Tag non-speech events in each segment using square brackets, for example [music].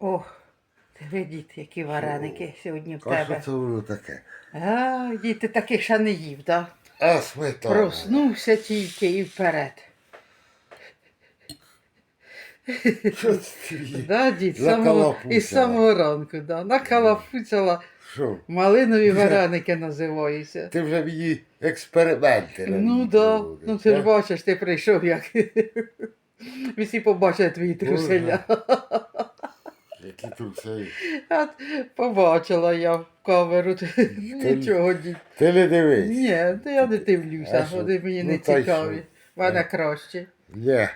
О, диви, дід, які вареники сьогодні в А що тебе. це воно таке? А, дід, ти таких ще не їв, так? А сметана. Проснувся тільки і вперед. Що це ти? Да, дід, самого, Накалапуцяла. із самого ранку, да. Накалапуцяла. Що? Малинові вареники називаються. Ти вже мені експерименти. Ну робиш, да, ну ти ж так? бачиш, ти прийшов як. [laughs] Всі побачать твої труселя. Які труси. А побачила я в камеру. [laughs] Нічого, дід. Ти не дивись. Ні, то я не А дивлюся, що? вони мені Ну, не та й цікаві. що? Мене Е. краще. Ні.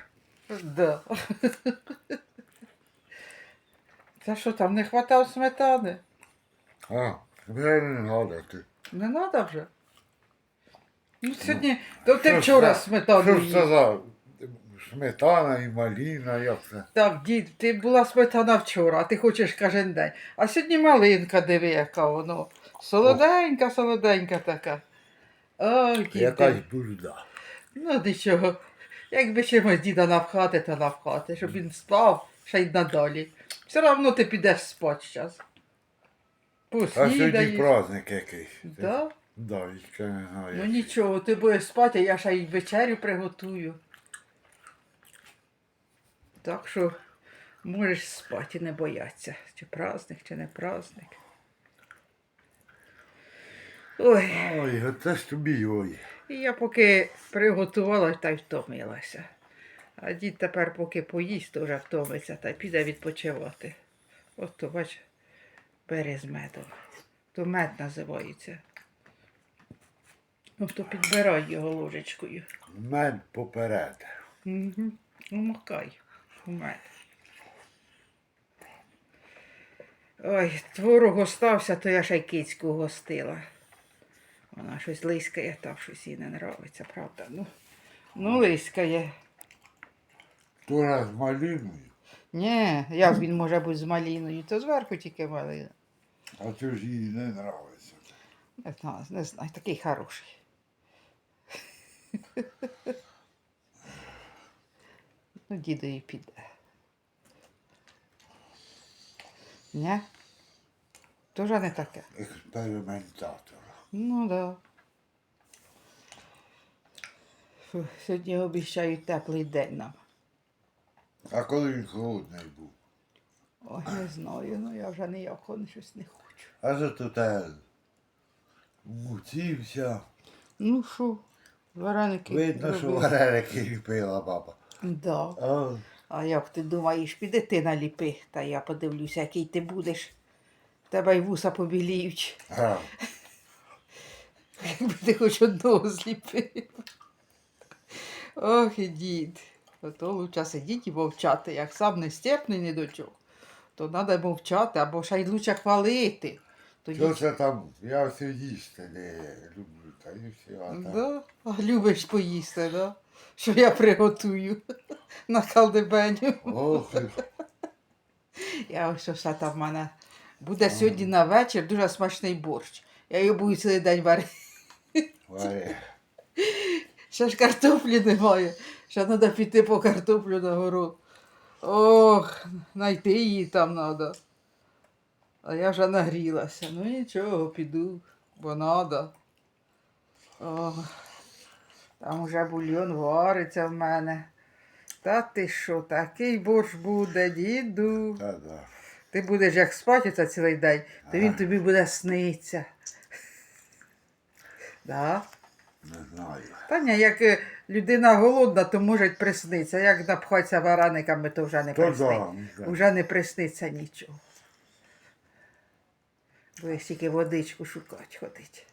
Да. [laughs] Та що там, не хватало сметани? А, вже не треба ти. Не треба вже. Ну, сьогодні, то ти Що ж вчора сметану Що ж їв. це за сметана і маліна, як це? Так, дід, ти була сметана вчора, а ти хочеш кожен день. А сьогодні малинка, диви, яка воно. Солоденька, солоденька така. Ой, Якась бурда. Ну нічого. Якби чимось діда навхати, то навхати, щоб він спав ще й надалі. Все одно ти підеш спати зараз. А сьогодні Поснідаєш. праздник якийсь. Да? Да, я не знаю. Ну нічого, ти будеш спати, а я ще й вечерю приготую. Так що можеш спати і не боятися, чи праздник, чи не праздник. Ой, Ой, оце ж тобі ой. і я поки приготувала та й втомилася. А дід тепер, поки поїсть, то вже втомиться та й піде відпочивати. От то, бач, бери з медом. То мед називається. Ну, то підбирай його ложечкою. Мед поперед. Угу. Умокай. У. Ой, творог остався, то я ще й кицьку гостила. Вона щось лискає, так щось їй не нравиться, правда? Ну, ну лискає. Тура з малиною, Ні, як він може бути з маліною, то зверху тільки малина. а це ж їй не нравиться. Не знаю, не знаю, такий хороший. Ну, діду і піде. Ні? Тоже не таке. Експериментатор. Ну да. Сьогодні обіцяють теплий день нам. А коли він холодний був? Ой, не знаю, ну я вже ніякого щось не хочу. А за то те мутився. Ну що, вареники. Видно, що вареники ліпила баба. Да. А, А як ти думаєш, піди ти наліпи, та я подивлюся, який ти будеш. Тебе й вуса побіліють. а, [laughs] Якби ти хоч одного зліпив. Ох, і дід. То лучше сидіти і мовчати. Як сам не стерпний ні до чого, то треба мовчати або ще й лучше хвалити. Тоді... що це там? Я все їсти не люблю, та і все. А так. Да? А любиш поїсти, да? Що я приготую на калдебеню. Ох, Я ось все там в мене. Буде сьогодні на вечір дуже смачний борщ. Я його буду цілий день варити. варе. Ще ж картоплі немає. Ще треба піти по картоплю на город. Ох, знайти її там треба. А я вже нагрілася. Ну нічого, піду, бо треба. Ох, там уже бульйон вариться в мене. Та ти що, такий борщ буде, діду. Та да. Ти будеш як спати цілий день, то він тобі буде сниться. Да? Не знаю. Та ні, як е, людина голодна, то може присниться. Як напхатися варениками, то вже не присниться. да. да. Вже не присниться нічого. Будеш тільки водичку шукати ходить.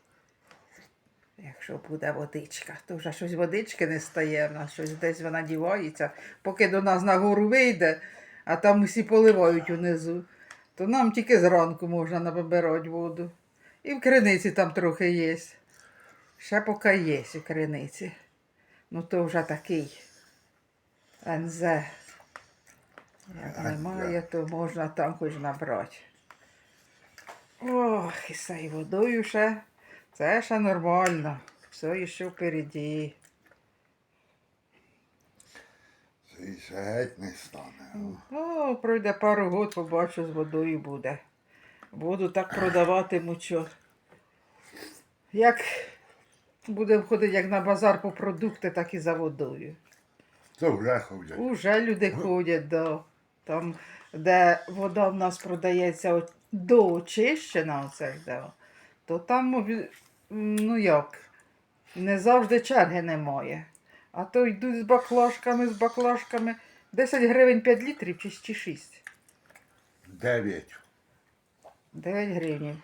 Якщо буде водичка, то вже щось водички не стає, в нас щось десь вона дівається. Поки до нас на гору вийде, а там усі поливають унизу, то нам тільки зранку можна набирати воду. І в криниці там трохи є. Ще поки є у криниці. Ну то вже такий НЗ. Як немає, то можна там хоч набрати. Ох, і з цією водою ще. Це ще нормально. Все ще впереді. І ще геть не стане. О, пройде пару год, побачу, з водою буде. Буду так продаватиму, що. Як будемо ходити як на базар по продукти, так і за водою. То вже ходять. Уже люди ходять, да. Там, де вода в нас продається от доочищена, оце, да, то там, ну як, не завжди черги немає. А то йдуть з баклажками, з баклажками. 10 гривень 5 літрів чи, чи 6? Дев'ять. 9 гривень.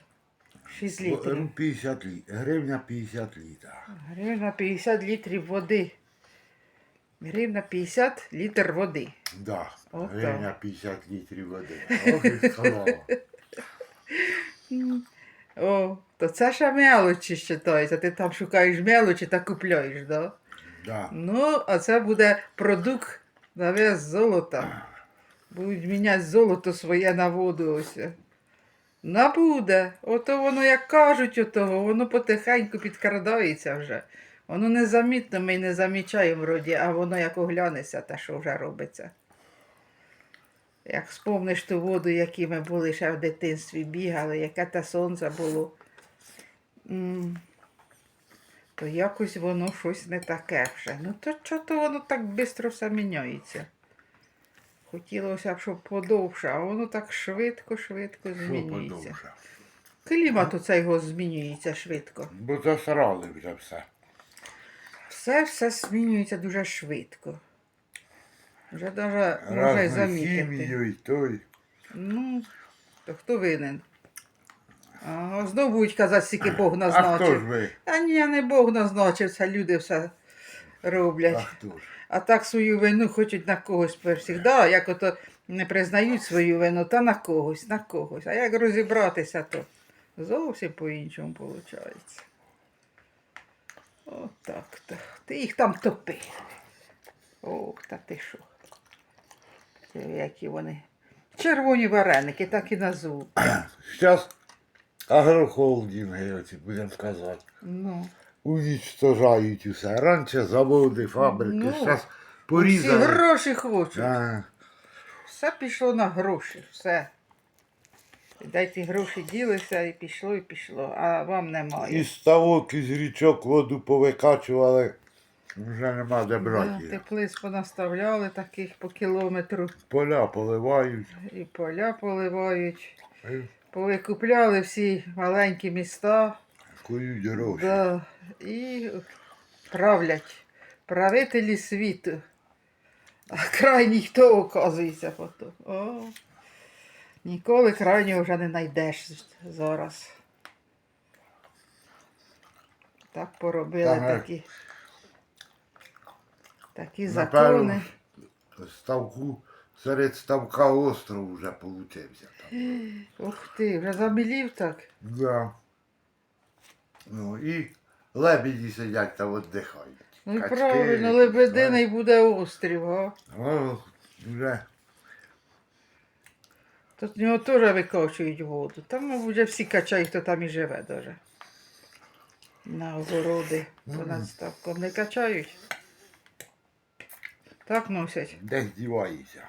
6 літрів. ем, 50 літрів. Гривня 50 літрів. Гривна 50 літрів води. Гривна 50 літр води. Да. От Гривня 50 літрів води. Ох, і. [laughs] О, то це ще мелочі вважається. Ти там шукаєш мелочі та купляєш, да? Да. Ну, а це буде продукт на вес золота. Будуть міняти золото своє на воду ось. Набуде. Ото воно, як кажуть, отого, воно потихеньку підкрадається вже. Воно незамітно, ми не замічаємо вроді, а воно як оглянеться, те, що вже робиться. Як спомниш ту воду, які ми були ще в дитинстві, бігали, яке те сонце було. То якось воно щось не таке вже. Ну то чого воно так швидко все міняється. Хотілося б, щоб подовше, а воно так швидко, швидко змінюється. Клімат у цього змінюється швидко. Бо засрали вже все. Все все змінюється дуже швидко. Вже навіть можна й замітити. і той. Ну, то хто винен? Ага, знов будуть казати, скільки Бог А хто ж назначив. ви? Ні, не Бог назначив, це люди все роблять. А хто ж? А так свою вину хочуть на когось персігда, як ото не признають свою вину, та на когось, на когось. А як розібратися, то зовсім по-іншому виходить. Отак то. Ти їх там топи. Ох, та ти що. Які вони. Червоні вареники, так і назву. Зараз агрохолдинги, оці, будемо сказати, Ну, унічтожають усе. Раніше заводи, фабрики, Ну, зараз всі порізали. гроші хочуть. А, Все пішло на гроші, все. І Дайте гроші ділися і пішло, і пішло, а вам немає. із ставок, із річок воду повикачували, вже нема де брати. її. Теплиць понаставляли таких по кілометру, Поля поливають. і поля поливають. Повикупляли всі маленькі міста Кують гроші. да, і правлять правителі світу. А крайній хто оказується потім. О, ніколи крайнього вже не знайдеш зараз. Так поробили Ага. такі, такі Напевно, закони. ставку, серед ставка остров вже получився. Там. Ух ти, вже замілів так. Да. Ну і лебеді сидять та віддихають. Ну і Качки, правильно, лебединий буде острів, а? О, вже Тут в нього теж викачують воду. Там, мабуть, вже всі качають, хто там і живе даже. На огороди понад ставком не качають. Так носять. десь дівається.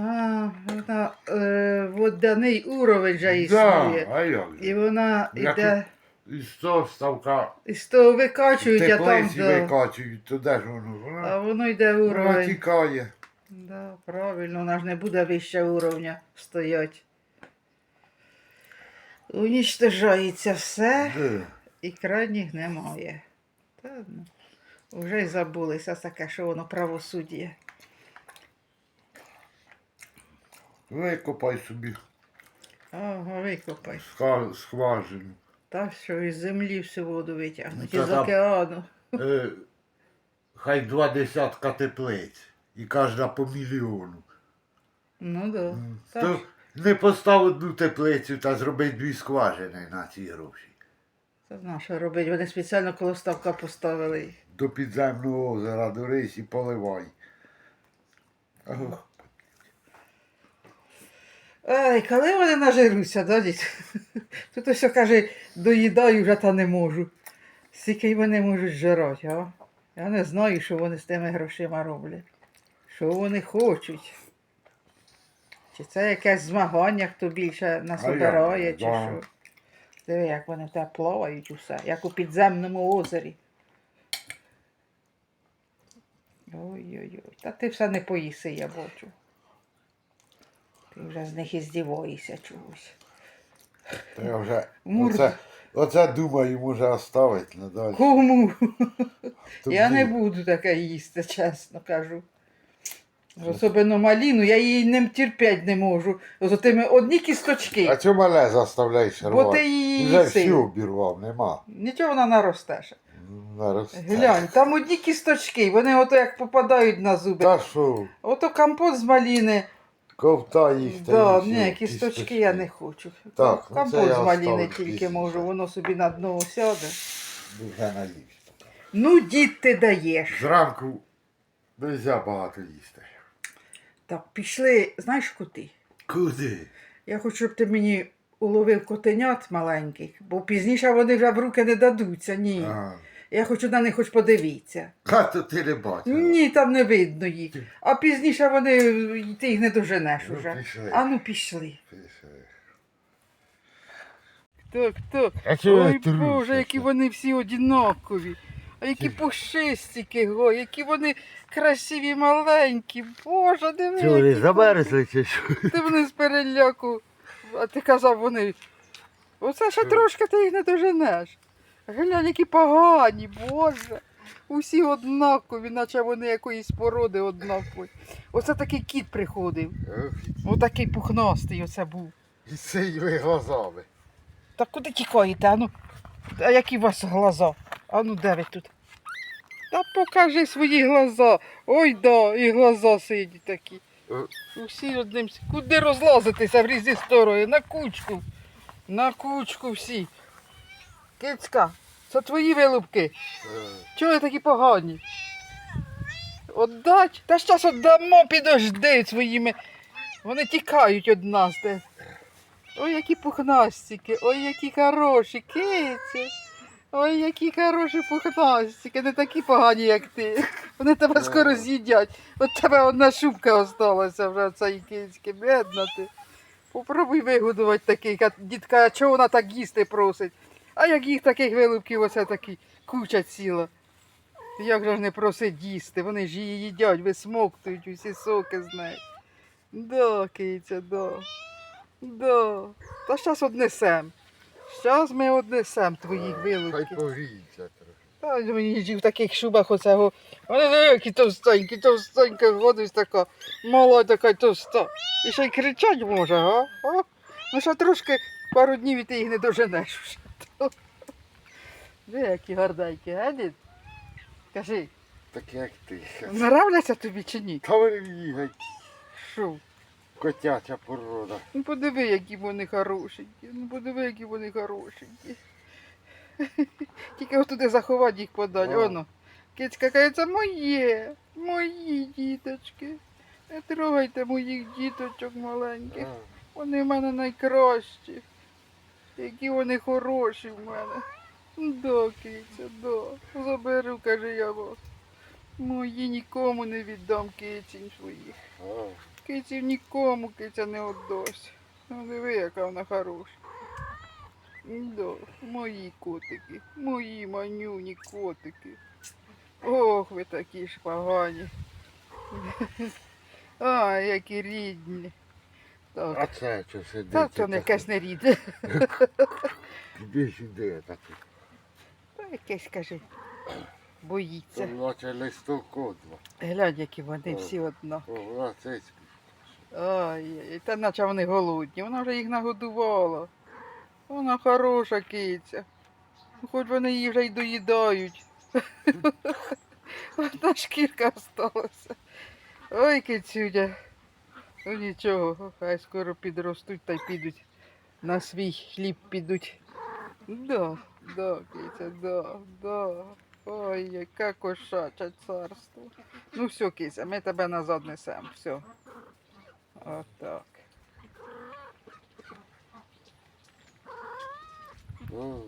А, вона е, водяний уровень вже Да, існує. а як І вона Як йде, Із того ставка і з того викачують, а там, теплиці да, викачують, то де ж воно? а Воно, воно йде воно уровень. тікає. Да, правильно, вона ж не буде вище уровня стоять. Унічтожається все, Де? і крайніх немає. Та, ну, вже й забулися таке, що воно правосуддя. Викопай собі Ага, викопай. ска- скважину. Та що із землі всю воду витягнуть, Ну, із та там- океану. Е, хай два десятка теплиць. І кожна по мільйону. Ну да. Та То не постав одну теплицю та зроби дві скважини на ці гроші. це знає, що робить. Вони спеціально коло ставка поставили їх. До підземного озера до рись і поливай. Ох, Ай, коли вони нажируться, да, дід? [laughs] Тут ось каже, доїдаю вже та не можу. Скільки вони можуть жирати, а? Я не знаю, що вони з тими грошима роблять. Що вони хочуть? Чи це якесь змагання, хто більше насобирає, чи да. що? Диви, як вони те плавають усе, як у підземному озері. Ой-ой-ой. Та ти все не поїси, я бачу. Вже з них і здіваєшся чогось. Та я вже Мурда. оце, оце думаю, може оставити надалі. Кому? Тобі. Я не буду таке їсти, чесно кажу. Особливо маліну, я її не терпять не можу. З тими одні кісточки. А чому мале заставляєш Бо ти її Вже їси. всю обірвав, нема. Нічого вона наросте. ще. Наросте. Глянь, там одні кісточки, вони ото як попадають на зуби. Та що, Ото компот з маліни. Ковта їсти. Да, і ні, кісточки я не хочу. Так, ну компот з маліни тільки можу, воно собі на дно сяде. Вже наївся. Ну, дід ти даєш. Зранку нельзя багато їсти. Так, пішли, знаєш куди? Куди? Я хочу, щоб ти мені уловив котенят маленьких, бо пізніше вони вже в руки не дадуться. Ні. Ага. Я хочу на них хоч подивитися. А то ти не бачила. Ні, там не видно їх. А пізніше вони ти їх не доженеш Ну, уже. пішли. А ну пішли. Пішли. Хто, хто? А чого Ой я труся? Боже, які вони всі одинакові. А які пушистики, го, які вони красиві маленькі. Боже, диви. Чого, вони які замерзли чи що? вони. Ти вони з переляку. А ти казав, вони. Оце ще трошки ти їх не доженеш. Глянь, які погані, Боже. Усі однакові, наче вони якоїсь породи однакові. Оце такий кіт приходив. Отакий пухнастий оце був. І синіми глазами. Та куди тікаєте? Ану, а які у вас глаза? Ану, де ви тут? Та покажи свої глаза. Ой да, і глаза сині такі. Е. Усі одним. Куди розлазитися в різні сторони? На кучку. На кучку всі. Кицька, це твої вилупки. Е, Чого ви такі погані? Отдать? Та щас отдамо, підожди своїми. Вони тікають від нас. Де. Ой, які пухнастики, ой, які хороші, киці. Ой, які хороші пухнастики, не такі погані, як ти. Вони тебе скоро з'їдять. От тебе одна шубка осталася вже цієї кицьки, бідна ти. Попробуй вигодувати таких, дітка, а чого вона так їсти просить? А як їх таких вилупків оце такі куча ціла. Як же ж не просить їсти? Вони ж її їдять, висмоктують усі соки з неї. Да, киця, да. Да. Та щас однесем. Щас ми однесем твоїх Хай вилупків. погріється трохи. Та мені ж в таких шубах оцього. Вони які товстенькі, товстенька, ходить така, мала така товста. І ще й кричать може, а? а? Ну що трошки пару днів і ти їх не доженеш вже. Диви, які гарненькі, а, дід? Кажи, Так як ти. нравляться тобі чи ні? Та вони мені геть Що? котяча порода. Ну подиви, які вони хорошенькі. Ну подиви, які вони хорошенькі. Тільки отуди заховати їх подаль. Ага. Оно. Кицька каже, це моє, мої діточки. Не трогайте моїх діточок маленьких. А, Вони в мене найкращі. Які вони хороші в мене. Да, киця, да. Заберу, каже я вас. Мої нікому не віддам кицінь своїх. Киців нікому киця не віддасть. Ну диви, яка вона хороша. Да, мої котики, мої манюні котики. Ох, ви такі ж погані. [laughs] Ай, які рідні. А Так, це що сидить? та це не якесь не рідне. Іди сюди, так. Та якесь, каже, Це боїться. наче листок кодва. Глянь, які вони всі одна. О, вона це Ай, та наче вони голодні, вона вже їх нагодувала. Вона хороша киця. Ну, Хоч вони її вже й доїдають. [laughs] [laughs] Одна шкірка осталася. Ой, кицюня. Ну нічого, хай скоро підростуть та й підуть. На свій хліб підуть. Да, да, киця, да, да. Ой, яке кошаче царство. Ну все, киця, ми тебе назад несемо. Все. Отак. О,